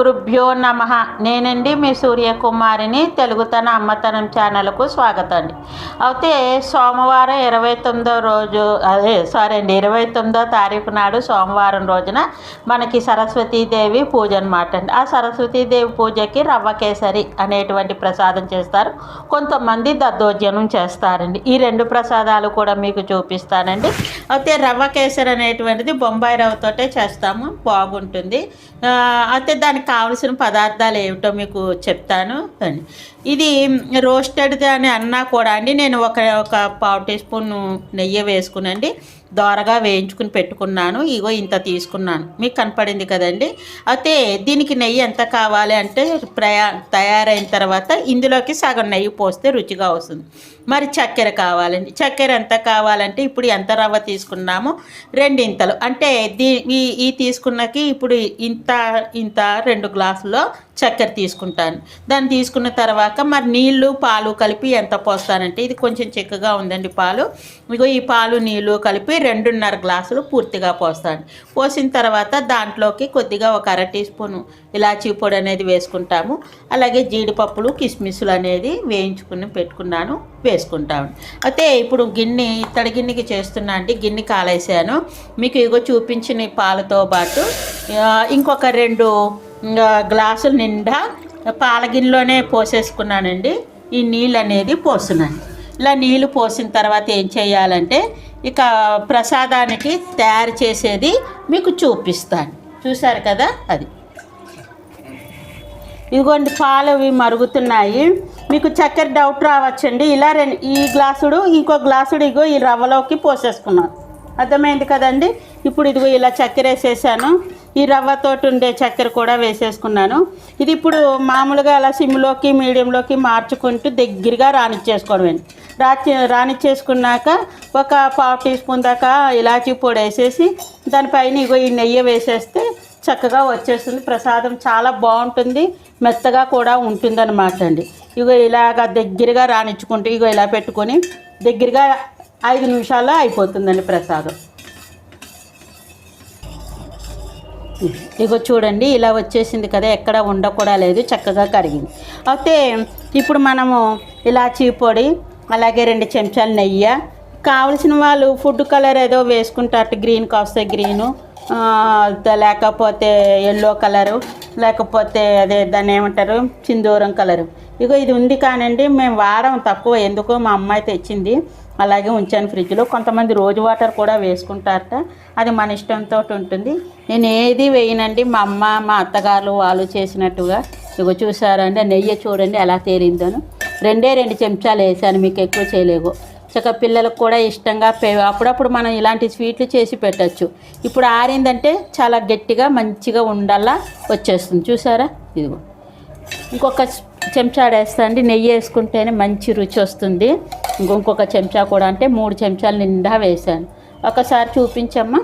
గురుభ్యో నమ. నేనండి మీ సూర్యకుమారిని తెలుగుతన అమ్మతనం ఛానల్కు స్వాగతం అండి. అయితే సోమవారం ఇరవై తొమ్మిదో రోజు అదే సారీ అండి ఇరవై తొమ్మిదో తారీఖు నాడు సోమవారం రోజున మనకి సరస్వతీదేవి పూజ అనమాట అండి. ఆ సరస్వతీదేవి పూజకి రవ్వ కేసరి అనేటువంటి ప్రసాదం చేస్తారు. కొంతమంది దద్దోజనం చేస్తారండి. ఈ రెండు ప్రసాదాలు కూడా మీకు చూపిస్తానండి. అయితే రవ్వ కేసరి అనేటువంటిది బొంబాయి రవ్వతోటే చేస్తాము. బాగుంటుంది. అయితే దానికి కావలసిన పదార్థాలు ఏమిటో మీకు చెప్తాను అని. ఇది రోస్టెడ్ అని అన్నా కూడా అండి నేను ఒక ఒక పావు టీ స్పూన్ నెయ్యి వేసుకునండి దోరగా వేయించుకుని పెట్టుకున్నాను. ఇగో ఇంత తీసుకున్నాను. మీకు కనపడింది కదండి? అయితే దీనికి నెయ్యి ఎంత కావాలి అంటే ప్రయా తయారైన తర్వాత ఇందులోకి సగం నెయ్యి పోస్తే రుచిగా వస్తుంది. మరి చక్కెర కావాలండి. చక్కెర ఎంత కావాలంటే ఇప్పుడు ఎంత రవ్వ తీసుకున్నామో రెండింతలు. అంటే దీ ఈ ఈ తీసుకున్నకి ఇప్పుడు ఇంత ఇంత రెండు గ్లాసులో చక్కెర తీసుకుంటాను. దాన్ని తీసుకున్న తర్వాత మరి నీళ్ళు పాలు కలిపి ఎంత పోస్తానంటే ఇది కొంచెం చిక్కగా ఉందండి పాలు. ఇగో ఈ పాలు నీళ్ళు కలిపి రెండున్నర గ్లాసులు పూర్తిగా పోస్తాను. పోసిన తర్వాత దాంట్లోకి కొద్దిగా ఒక అర టీ స్పూను ఇలాచీ పొడి అనేది వేసుకుంటాము. అలాగే జీడిపప్పులు కిస్మిస్లు అనేది వేయించుకుని పెట్టుకున్నాను వేసుకుంటాము అయితే ఇప్పుడు గిన్నె ఇత్తడి గిన్నెకి చేస్తున్నా అండి గిన్నె కాలేసాను. మీకు ఇగో చూపించిన పాలతో పాటు ఇంకొక రెండు గ్లాసులు నిండా పాలగిన్నెలోనే పోసేసుకున్నానండి. ఈ నీళ్ళు అనేది పోస్తున్నాను ఇలా నీళ్ళు పోసిన తర్వాత ఏం చేయాలంటే ఇక ప్రసాదానికి తయారు చేసేది మీకు చూపిస్తాను. చూసారు కదా అది. ఇదిగోండి పాలు ఇవి మరుగుతున్నాయి. మీకు చక్కెర డౌట్ రావచ్చండి. ఇలా రెండు ఈ గ్లాసుడు ఇంకో గ్లాసుడు ఇగో ఈ రవ్వలోకి పోసేసుకున్నాను. అర్థమైంది కదండి? ఇప్పుడు ఇదిగో ఇలా చక్కెర వేసేసాను. ఈ రవ్వతోటి ఉండే చక్కెర కూడా వేసేసుకున్నాను. ఇది ఇప్పుడు మామూలుగా అలా సిమ్లోకి మీడియంలోకి మార్చుకుంటూ దగ్గరగా రానిచ్చేసుకోవడమే. రాచి రానిచ్చేసుకున్నాక ఒక పావు టీ స్పూన్ దాకా ఇలాచీ పొడి వేసేసి దానిపైన ఇగో ఈ నెయ్యి వేసేస్తే చక్కగా వచ్చేస్తుంది. ప్రసాదం చాలా బాగుంటుంది. మెత్తగా కూడా ఉంటుందన్నమాట అండి. ఇగో ఇలాగ దగ్గరగా రానిచ్చుకుంటూ ఇగో ఇలా పెట్టుకొని దగ్గరగా ఐదు నిమిషాల్లో అయిపోతుందండి ప్రసాదం. ఇగో చూడండి ఇలా వచ్చేసింది కదా ఎక్కడ ఉండకూడా లేదు చక్కగా కరిగింది. అయితే ఇప్పుడు మనము ఇలాచీ పొడి అలాగే రెండు చెంచాలు నెయ్యి కావలసిన వాళ్ళు ఫుడ్ కలర్ ఏదో వేసుకుంటారు గ్రీన్ కాస్తే గ్రీను లేకపోతే ఎల్లో కలరు లేకపోతే అదే దాన్ని ఏమంటారు సింధూరం కలరు. ఇగో ఇది ఉంది కానండి మేము వారం తక్కువ. ఎందుకో మా అమ్మాయి తెచ్చింది. అలాగే ఉంచాను ఫ్రిడ్జ్లో. కొంతమంది రోజు వాటర్ కూడా వేసుకుంటారట. అది మన ఇష్టంతో ఉంటుంది. నేను ఏది వేయనండి మా అమ్మ మా అత్తగారు వాళ్ళు చేసినట్టుగా. ఇగో చూసారండి నెయ్యి చూడండి ఎలా తేరిందను రెండే రెండు చెంచాలు వేసాను మీకు ఎక్కువ చేయలేవు చక్కగా పిల్లలకు కూడా ఇష్టంగా అప్పుడప్పుడు మనం ఇలాంటి స్వీట్లు చేసి పెట్టచ్చు. ఇప్పుడు ఆరిందంటే చాలా గట్టిగా మంచిగా ఉండల్లా వచ్చేస్తుంది. చూసారా? ఇదిగో. ఇంకొక చెంచా వేస్తా అండి నెయ్యి వేసుకుంటేనే మంచి రుచి వస్తుంది. ఇంకొక చెంచా కూడా అంటే మూడు చెంచాలు నిండా వేసాను ఒకసారి చూపించమ్మా.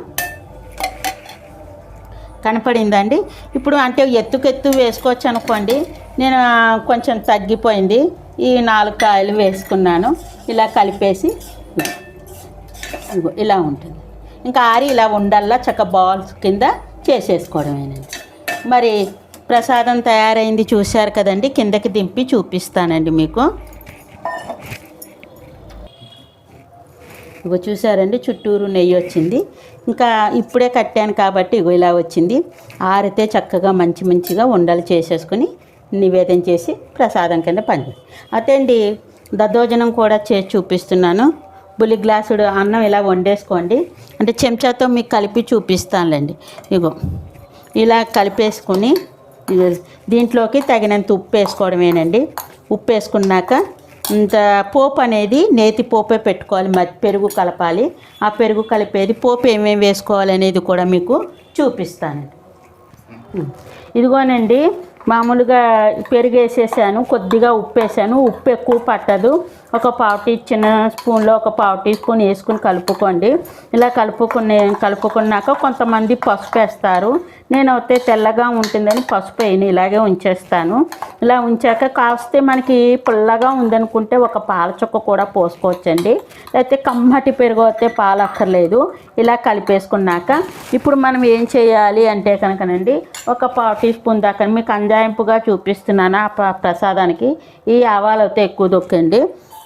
కనపడిందండి. ఇప్పుడు అంటే ఎత్తుకెత్తు వేసుకోవచ్చు అనుకోండి. నేను కొంచెం తగ్గిపోయింది. ఈ నాలుగు కాయలు వేసుకున్నాను. ఇలా కలిపేసి ఇలా ఉంటుంది. ఇంకా ఆరి ఇలా ఉండల్లా చక్క బాల్స్ కింద చేసేసుకోవడమేనండి. మరి ప్రసాదం తయారైంది చూశారు కదండి. కిందకి దింపి చూపిస్తానండి మీకు. ఇగో చూసారండి చుట్టూరు నెయ్యి వచ్చింది. ఇంకా ఇప్పుడే కట్టాను కాబట్టి ఇగో ఇలా వచ్చింది. ఆరితే చక్కగా మంచి మంచిగా ఉండలు చేసేసుకొని నివేదన చేసి ప్రసాదం కింద పని అదే అండి దద్దోజనం కూడా చేసి చూపిస్తున్నాను. బుల్లి గ్లాసుడు అన్నం ఇలా వండేసుకోండి. అంటే చెంచాతో మీకు కలిపి చూపిస్తానులేండి. ఇగో ఇలా కలిపేసుకుని దీంట్లోకి తగినంత ఉప్పు వేసుకోవడమేనండి. ఉప్పు వేసుకున్నాక ఇంత పోపు అనేది నేతి పోపే పెట్టుకోవాలి మరి పెరుగు కలపాలి. ఆ పెరుగు కలిపేది పోపు ఏమేమి వేసుకోవాలి అనేది కూడా మీకు చూపిస్తానండి ఇదిగోనండి మామూలుగా పెరుగు వేసేసాను కొద్దిగా ఉప్పు వేసాను. ఉప్పు ఎక్కువ పట్టదు. ఒక పావు టీ చిన్న స్పూన్లో ఒక పావు టీ స్పూన్ వేసుకుని కలుపుకోండి. ఇలా కలుపుకునే కలుపుకున్నాక కొంతమంది పసుపు వేస్తారు. నేను అయితే తెల్లగా ఉంటుందని పసుపు వేయను ఇలాగే ఉంచేస్తాను. ఇలా ఉంచాక కాస్తే మనకి పుల్లగా ఉందనుకుంటే ఒక పాల చుక్క కూడా పోసుకోవచ్చండి. లేకపోతే కమ్మటి పెరుగు అయితే పాలు అక్కర్లేదు. ఇలా కలిపేసుకున్నాక ఇప్పుడు మనం ఏం చేయాలి అంటే కనుకనండి ఒక పావు టీ స్పూన్ దాకా మీకు అంజాయింపుగా చూపిస్తున్నాను ఆ ప్రసాదానికి. ఈ ఆవాలు అయితే ఎక్కువ దొక్కండి.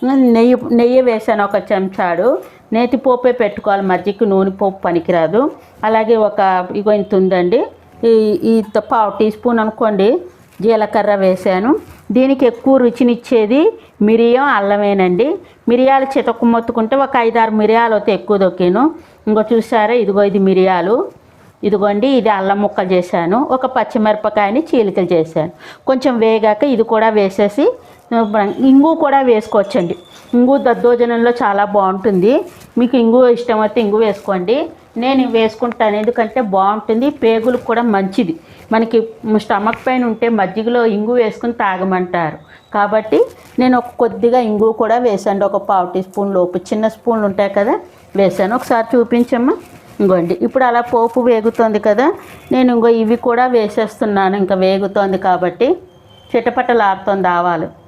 నెయ్యి నెయ్యి వేసాను ఒక చెంచాడు. నేతి పోపే పెట్టుకోవాలి మజ్జిగకి నూనె పోపు పనికిరాదు. అలాగే ఒక ఇగో ఇంత ఉందండి. ఈ ఈ త- పావు టీ స్పూన్ అనుకోండి జీలకర్ర వేసాను. దీనికి ఎక్కువ రుచినిచ్చేది మిరియం అల్లమేనండి. మిరియాలు చితకు మొత్తుకుంటే ఒక ఐదారు మిరియాలు అయితే ఎక్కువ దొక్కాను. ఇంకో చూసారా ఇదిగో ఇది మిరియాలు. ఇదిగోండి ఇది అల్లం ముక్కలు చేశాను. ఒక పచ్చిమిరపకాయని చీలికలు చేశాను. కొంచెం వేగాక ఇది కూడా వేసేసి ఇంగు కూడా వేసుకోవచ్చండి. ఇంగు దద్దోజనంలో చాలా బాగుంటుంది. మీకు ఇంగు ఇష్టమైతే ఇంగు వేసుకోండి. నేను వేసుకుంటాను. ఎందుకంటే బాగుంటుంది. పేగులకు కూడా మంచిది. మనకి స్టమక్ పైన ఉంటే మజ్జిగలో ఇంగు వేసుకుని తాగమంటారు. కాబట్టి నేను ఒక కొద్దిగా ఇంగు కూడా వేసాను. ఒక పావు టీ స్పూన్ లోపు. చిన్న స్పూన్లు ఉంటాయి కదా వేసాను. ఒకసారి చూపించమ్మా. ఇంకోండి. ఇప్పుడు అలా పోపు వేగుతోంది కదా నేను ఇంకో ఇవి కూడా వేసేస్తున్నాను. ఇంకా వేగుతోంది కాబట్టి చిటపటలాడుతోంది ఆవాలు.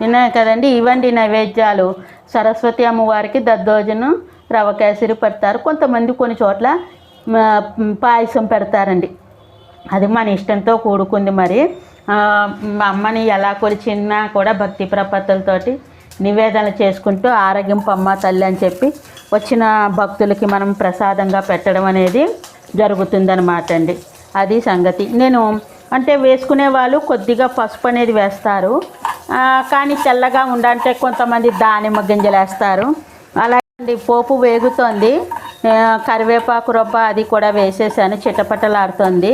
విన్నాయి కదండి ఇవండి నైవేద్యాలు. సరస్వతి అమ్మవారికి దద్దోజనం రవ కేసరి పెడతారు. కొంతమంది కొన్ని చోట్ల పాయసం పెడతారండి. అది మన ఇష్టంతో కూడుకుంది మరి. మా అమ్మని ఎలా కొలిచినా కూడా భక్తి ప్రపత్తులతోటి నివేదన చేసుకుంటూ ఆరోగ్యం పమ్మ తల్లి అని చెప్పి వచ్చిన భక్తులకి మనం ప్రసాదంగా పెట్టడం అనేది జరుగుతుందన్నమాట అండి. అది సంగతి. నేను అంటే వేసుకునే వాళ్ళు కొద్దిగా పసుపు అనేది వేస్తారు. కానీ తెల్లగా ఉండంటే కొంతమంది దానిమ్మ గింజలు వేస్తారు. అలాగే పోపు వేగుతోంది. కరివేపాకు రొబ్బ అది కూడా వేసేసాను. చిటపటలాడుతోంది.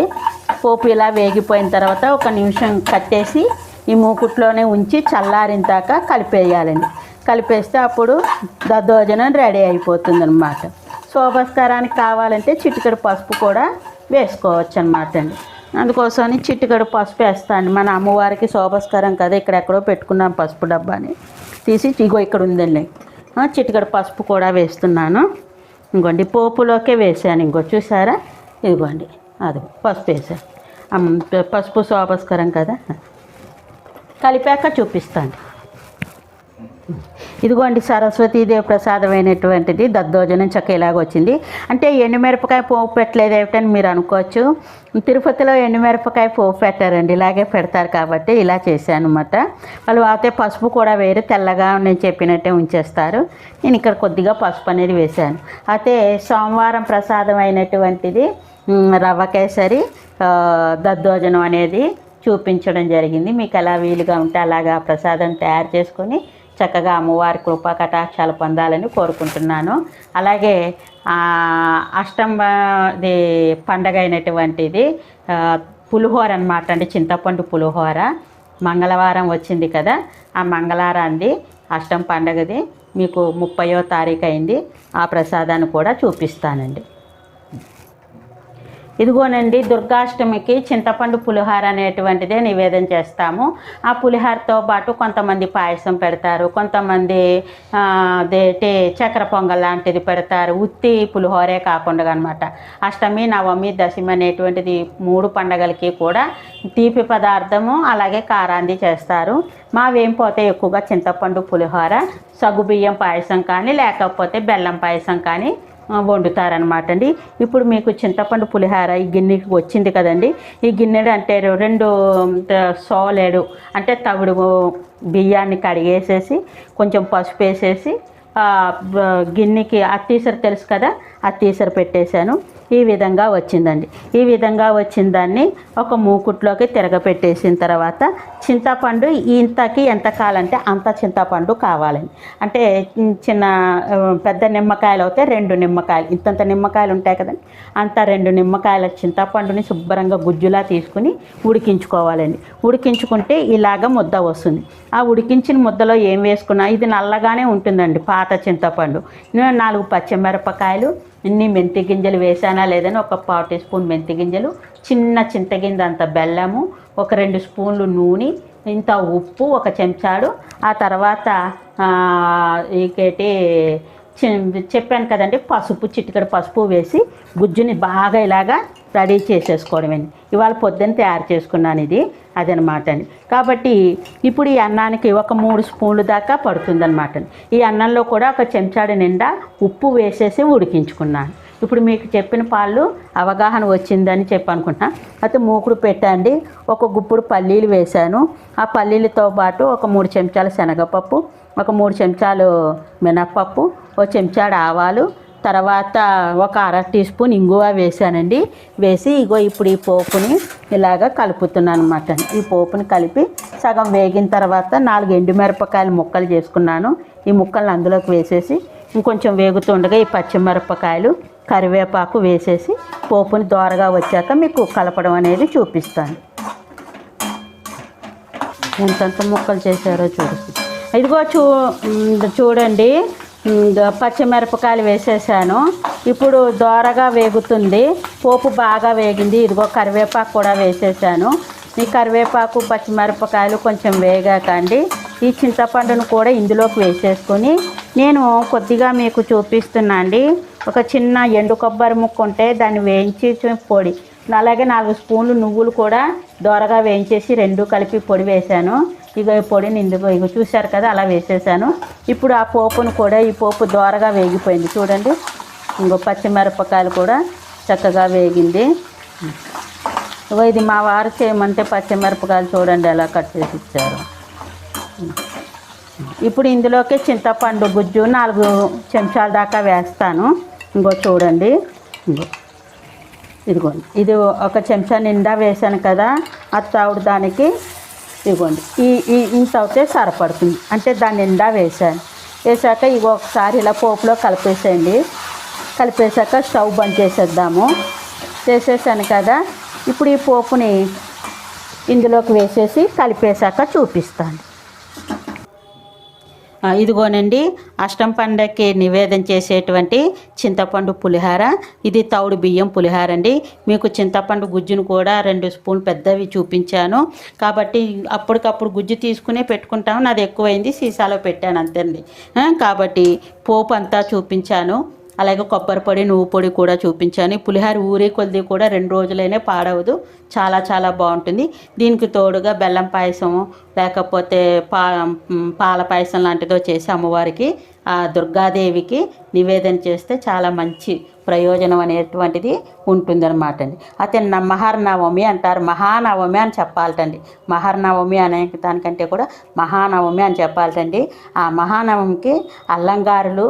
పోపు ఇలా వేగిపోయిన తర్వాత ఒక నిమిషం కట్టేసి ఈ మూకుట్లోనే ఉంచి చల్లారిందాకా కలిపేయాలండి కలిపేస్తే అప్పుడు దద్దోజనం రెడీ అయిపోతుంది అనమాట శోభస్కారానికి కావాలంటే చిటికెడు పసుపు కూడా వేసుకోవచ్చు అనమాట అండి. అందుకోసమని చిటికెడు పసుపు వేస్తాను. మన అమ్మవారికి శోభస్కరం కదా ఇక్కడెక్కడో పెట్టుకున్నాం పసుపు డబ్బాని. తీసి ఇగో ఇక్కడ ఉందండి. ఆ, పసుపు కూడా వేస్తున్నాను. ఇంకోండి పోపులోకే వేసాను ఇంకో చూసారా? ఇదిగోండి అది పసుపు వేసాను పసుపు శోభస్కరం కదా. కలిపాక చూపిస్తాను. ఇదిగోండి సరస్వతీదేవి ప్రసాదమైనటువంటిది దద్దోజనం చక్క వచ్చింది. అంటే ఎండుమిరపకాయ పోపు పెట్టలేదు ఏమిటని మీరు అనుకోవచ్చు. తిరుపతిలో ఎండుమిరపకాయ పోపు పెట్టారండి. ఇలాగే పెడతారు కాబట్టి ఇలా చేశాను అనమాట వాళ్ళు అయితే పసుపు కూడా వేరు తెల్లగా నేను చెప్పినట్టే ఉంచేస్తారు. నేను ఇక్కడ కొద్దిగా పసుపు అనేది వేశాను. అయితే సోమవారం ప్రసాదం అయినటువంటిది రవ్వ కేసరి దద్దోజనం అనేది చూపించడం జరిగింది. మీకు ఎలా వీలుగా ఉంటే అలాగా ప్రసాదం తయారు చేసుకొని చక్కగా అమ్మవారి కృపా కటాక్షాలు పొందాలని కోరుకుంటున్నాను. అలాగే అష్టమ ది పండగ అయినటువంటిది పులిహోర అనమాట అండి చింతపండు పులిహోర. మంగళవారం వచ్చింది కదా ఆ మంగళవారాంది అష్టం పండగది మీకు ముప్పయో తారీఖు అయింది ఆ ప్రసాదాన్ని కూడా చూపిస్తానండి. ఇదిగోనండి దుర్గాష్టమికి చింతపండు పులిహార అనేటువంటిదే నివేదన చేస్తాము. ఆ పులిహారతో పాటు కొంతమంది పాయసం పెడతారు. కొంతమంది అదేటి చక్కెర పొంగల్ లాంటిది పెడతారు. ఉత్తి పులిహోరే కాకుండా అనమాట అష్టమి నవమి దశమి అనేటువంటిది మూడు పండగలకి కూడా తీపి పదార్థము అలాగే కారాంది చేస్తారు. మావేం పోతే ఎక్కువగా చింతపండు పులిహోర సగ్గుబియ్యం పాయసం కానీ లేకపోతే బెల్లం పాయసం కానీ వండుతారనమాట అండి ఇప్పుడు మీకు చింతపండు పులిహార ఈ గిన్నెకి వచ్చింది కదండి. ఈ గిన్నెడు అంటే రెండు సోలేడు అంటే తవుడు బియ్యాన్ని కడిగేసేసి కొంచెం పసుపు వేసేసి ఆ, తీసర గిన్నెకి తెలుసు కదా అత్తీసరి పెట్టేశాను. ఈ విధంగా వచ్చిందండి. ఈ విధంగా వచ్చిన దాన్ని ఒక మూకుట్లోకి తిరగపెట్టేసిన తర్వాత చింతపండు ఇంతకి ఎంత కావాలంటే అంత చింతపండు కావాలండి. అంటే చిన్న పెద్ద నిమ్మకాయలు అయితే రెండు నిమ్మకాయలు. ఇంతంత నిమ్మకాయలు ఉంటాయి కదండి. అంత రెండు నిమ్మకాయల చింతపండుని శుభ్రంగా గుజ్జులా తీసుకుని ఉడికించుకోవాలండి. ఉడికించుకుంటే ఇలాగ ముద్ద వస్తుంది. ఆ ఉడికించిన ముద్దలో ఏం వేసుకున్నా ఇది నల్లగానే ఉంటుందండి పాత చింతపండు. నాలుగు పచ్చిమిరపకాయలు ఇన్ని మెంతి గింజలు వేసానా లేదని ఒక పావు టీ స్పూన్ మెంతి గింజలు చిన్న చింతగింజ అంత బెల్లము ఒక రెండు స్పూన్లు నూనె ఇంత ఉప్పు ఒక చెంచాడు. ఆ తర్వాత ఆ, ఇంకేటి చెప్పాను కదండి పసుపు చిటికడ పసుపు వేసి గుజ్జుని బాగా ఇలాగా రెడీ చేసేసుకోవడమేండి ఇవాళ పొద్దున్న తయారు చేసుకున్నాను ఇది అదనమాట అండి. కాబట్టి ఇప్పుడు ఈ అన్నానికి ఒక మూడు స్పూన్లు దాకా పడుతుందన్నమాట ఈ అన్నంలో కూడా ఒక చెంచాడు నిండా ఉప్పు వేసేసి ఉడికించుకున్నాను. ఇప్పుడు మీకు చెప్పిన పాలు అవగాహన వచ్చిందని చెప్పి అనుకుంటున్నా అయితే మూకుడు పెట్టండి ఒక గుప్పుడు పల్లీలు వేశాను. ఆ పల్లీలతో పాటు ఒక మూడు చెంచాల శనగపప్పు ఒక మూడు చెంచాలు మినప్పప్పు ఒక చెంచాడు ఆవాలు తర్వాత ఒక అర టీ స్పూన్ ఇంగువ వేసానండి వేసి ఇగో ఇప్పుడు ఈ పోపుని ఇలాగ కలుపుతున్నాను అనమాట ఈ పోపుని కలిపి సగం వేగిన తర్వాత నాలుగు ఎండుమిరపకాయలు ముక్కలు చేసుకున్నాను. ఈ ముక్కల్ని అందులోకి వేసేసి ఇంకొంచెం వేగుతుండగా ఈ పచ్చిమిరపకాయలు కరివేపాకు వేసేసి పోపుని దోరగా వచ్చాక మీకు కలపడం అనేది చూపిస్తాను. ఎంతంత ముక్కలు చేశారో చూడండి ఇదిగో చూ చూడండి. పచ్చిమిరపకాయలు వేసేసాను. ఇప్పుడు దోరగా వేగుతుంది. పోపు బాగా వేగింది. ఇదిగో కరివేపాకు కూడా వేసేసాను. ఈ కరివేపాకు పచ్చిమిరపకాయలు కొంచెం వేగాకండి. ఈ చింతపండును కూడా ఇందులోకి వేసేసుకొని నేను కొద్దిగా మీకు చూపిస్తున్నా అండి ఒక చిన్న ఎండు కొబ్బరి ముక్క ఉంటే దాన్ని వేయించి పొడి అలాగే నాలుగు స్పూన్లు నువ్వులు కూడా దోరగా వేయించేసి రెండు కలిపి పొడి వేశాను. ఇక ఈ పొడిని ఇందులో ఇక చూశారు కదా అలా వేసేసాను. ఇప్పుడు ఆ పోపును కూడా ఈ పోపు దోరగా వేగిపోయింది. చూడండి ఇంకో పచ్చిమిరపకాయలు కూడా చక్కగా వేగింది. ఇగో ఇది మా వారు చేయమంటే పచ్చిమిరపకాయలు చూడండి ఎలా కట్ చేసి ఇచ్చారు. ఇప్పుడు ఇందులోకి చింతపండు గుజ్జు నాలుగు చెంచాల దాకా వేస్తాను. ఇంకో చూడండి. ఇంకో ఇదిగోండి. ఇది ఒక చెంచా నిండా వేసాను కదా ఆ తవుడు దానికి ఇదిగోండి. ఈ ఈ ఇంత అవుతే సరిపడుతుంది. అంటే దాని నిండా వేసాను వేసాక ఇవి ఒకసారి ఇలా పోపులో కలిపేసేయండి. కలిపేసాక స్టవ్ బంద్ చేసేద్దాము. చేసేసాను కదా ఇప్పుడు ఈ పోపుని ఇందులోకి వేసేసి కలిపేశాక చూపిస్తాను. ఇదిగోనండి అష్టం పండగకి నివేదన చేసేటువంటి చింతపండు పులిహార. ఇది తౌడు బియ్యం పులిహార అండి మీకు చింతపండు గుజ్జును కూడా రెండు స్పూన్ పెద్దవి చూపించాను. కాబట్టి అప్పటికప్పుడు గుజ్జు తీసుకునే పెట్టుకుంటాము. నాది ఎక్కువైంది సీసాలో పెట్టాను అంతేండి అండి కాబట్టి పోపు అంతా చూపించాను. అలాగే కొబ్బరి పొడి నువ్వు పొడి కూడా చూపించాను. పులిహార ఊరే కొద్ది కూడా రెండు రోజులైనా పాడవదు. చాలా చాలా బాగుంటుంది. దీనికి తోడుగా బెల్లం పాయసం లేకపోతే పా పాల పాయసం లాంటిదో చేసి అమ్మవారికి ఆ దుర్గాదేవికి నివేదన చేస్తే చాలా మంచి ప్రయోజనం అనేటువంటిది ఉంటుందన్నమాట అండి అయితే న- అంటారు. మహానవమి అని చెప్పాలటండి. మహర్నవమి అనే దానికంటే కూడా మహానవమి అని చెప్పాలటండి. ఆ మహానవమికి అల్లంగారులు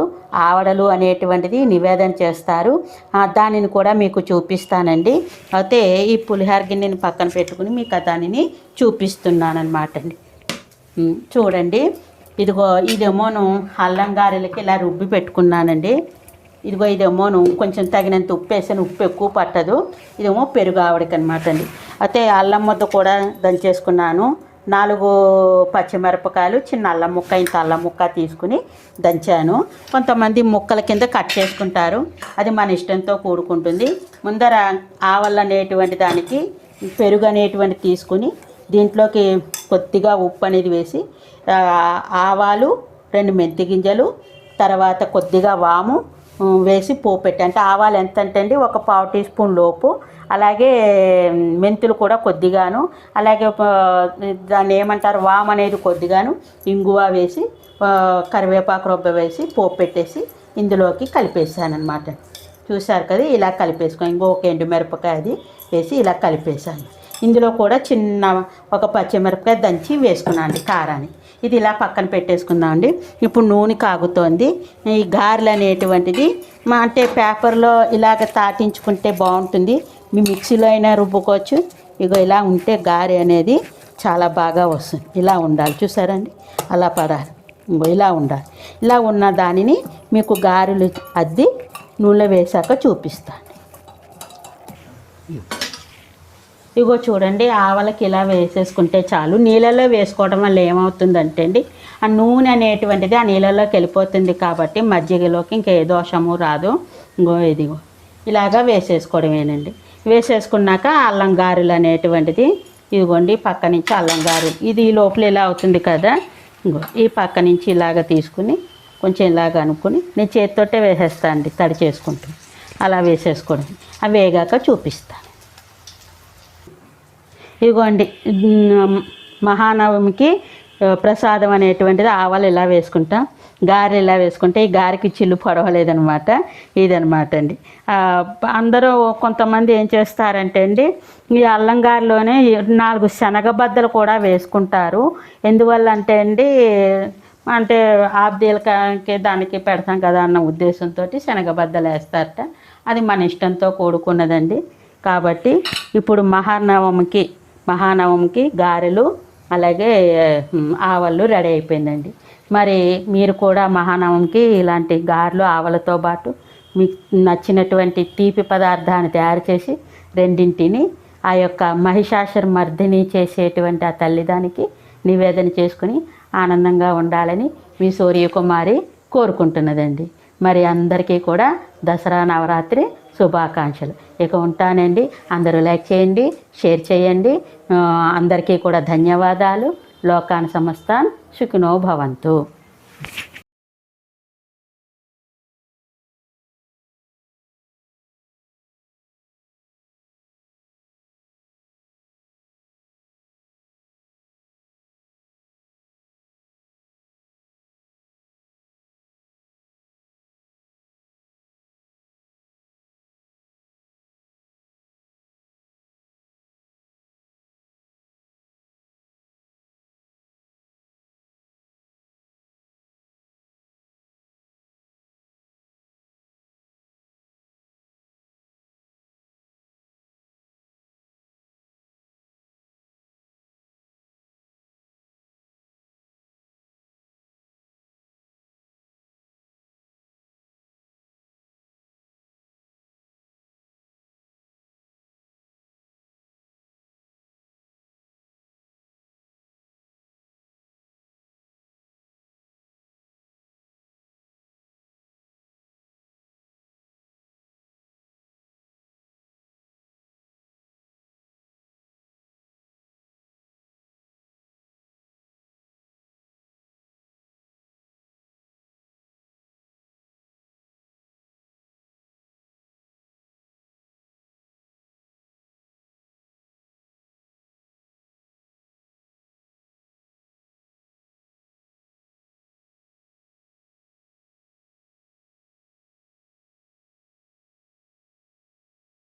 ఆవడలు అనేటువంటిది నివేదన చేస్తారు. దానిని కూడా మీకు చూపిస్తానండి. అయితే ఈ పులిహార గిన్నెని పక్కన పెట్టుకుని మీకు దానిని చూపిస్తున్నాను అనమాట అండి చూడండి. ఇదిగో ఇదేమోను అల్లం గారెలకి ఇలా రుబ్బి పెట్టుకున్నానండి. ఇదిగో ఇదేమోను కొంచెం తగినంత ఉప్పు వేసాను ఉప్పు ఎక్కువ పట్టదు. ఇదేమో పెరుగు ఆవిడకి అనమాట అండి అయితే అల్లం ముద్ద కూడా దంచేసుకున్నాను. నాలుగు పచ్చిమిరపకాయలు చిన్న అల్లం ముక్క ఇంత అల్లం ముక్క తీసుకుని దంచాను. కొంతమంది ముక్కల కింద కట్ చేసుకుంటారు. అది మన ఇష్టంతో కూడుకుంటుంది. ముందర ఆవల్ల అనేటువంటి దానికి పెరుగు అనేటువంటి తీసుకుని దీంట్లోకి కొద్దిగా ఉప్పు అనేది వేసి ఆవాలు రెండు మెంతి గింజలు తర్వాత కొద్దిగా వాము వేసి పోపెట్టి అంటే ఆవాలు ఎంత అంటే అండి ఒక పావు టీ స్పూన్ లోపు. అలాగే మెంతులు కూడా కొద్దిగాను. అలాగే దాన్ని ఏమంటారు వామ్ అనేది కొద్దిగాను. ఇంగువ వేసి కరివేపాకు రొబ్బ వేసి పోపు పెట్టేసి ఇందులోకి కలిపేసాను అనమాట చూశారు కదా ఇలా కలిపేసుకోండి ఇంకొక ఎండు మిరపకాయ అది వేసి ఇలా కలిపేసాను ఇందులో కూడా చిన్న ఒక పచ్చిమిరపకాయ దంచి వేసుకున్నాను కారాన్ని. ఇది ఇలా పక్కన పెట్టేసుకుందామండి ఇప్పుడు నూనె కాగుతోంది. ఈ గారెలు అనేటువంటిది మా అంటే పేపర్లో ఇలాగ తాటించుకుంటే బాగుంటుంది. మీ మిక్సీలో అయినా రుబ్బుకోవచ్చు. ఇగో ఇలా ఉంటే గారె అనేది చాలా బాగా వస్తుంది. ఇలా ఉండాలి. చూసారండి? అలా పడాలి. ఇలా ఉండాలి. ఇలా ఉన్న దానిని మీకు గారెలు అద్ది నూనెలో వేసాక చూపిస్తాను. ఇగో చూడండి ఆవలకి ఇలా వేసేసుకుంటే చాలు. నీళ్ళలో వేసుకోవడం వల్ల ఏమవుతుందంటే అండి ఆ నూనె అనేటువంటిది ఆ నీళ్ళలోకి వెళ్ళిపోతుంది కాబట్టి మజ్జిగలోకి ఇంకా ఏ దోషము రాదు. ఇంకో ఇదిగో ఇలాగా వేసేసుకోవడమేనండి. వేసేసుకున్నాక అల్లం గారెలు అనేటువంటిది ఇదిగోండి పక్క నుంచి అల్లం గారెలు. ఇది ఈ లోపల ఇలా అవుతుంది కదా ఇంకో ఈ పక్క నుంచి ఇలాగ తీసుకుని కొంచెం ఇలాగ అనుకుని నేను చేతితోటే వేసేస్తాను అండి తడి చేసుకుంటాను అలా వేసేసుకోవడం. అవి వేగాక చూపిస్తాను ఇదిగోండి మహానవమికి ప్రసాదం అనేటువంటిది ఆవాలు ఇలా వేసుకుంటాం గారె ఇలా వేసుకుంటే ఈ గారెకి చిల్లు పొడవలేదనమాట ఇదనమాట అండి. అందరూ కొంతమంది ఏం చేస్తారంటే అండి ఈ అల్లం గారెలోనే నాలుగు శనగబద్దలు కూడా వేసుకుంటారు. ఎందువల్ల అంటే అండి అంటే ఆబ్దీలకి దానికి పెడతాం కదా అన్న ఉద్దేశంతో శనగబద్దలు వేస్తారట. అది మన ఇష్టంతో కూడుకున్నదండి. కాబట్టి ఇప్పుడు మహానవమికి మహానవమికి గారెలు అలాగే ఆవళ్ళు రెడీ అయిపోయిందండి. మరి మీరు కూడా మహానవమికి ఇలాంటి గారెలు ఆవలతో పాటు మీకు నచ్చినటువంటి తీపి పదార్థాన్ని తయారు చేసి రెండింటిని ఆ యొక్క మహిషాసుర మర్దిని చేసేటువంటి ఆ తల్లిదానికి నివేదన చేసుకుని ఆనందంగా ఉండాలని మీ సూర్యకుమారి కోరుకుంటున్నదండి. మరి అందరికీ కూడా దసరా నవరాత్రి శుభాకాంక్షలు. ఇక ఉంటానండి. అందరూ లైక్ చేయండి షేర్ చేయండి. అందరికీ కూడా ధన్యవాదాలు. లోకాన్ సమస్తాన్ సుఖినో భవంతు.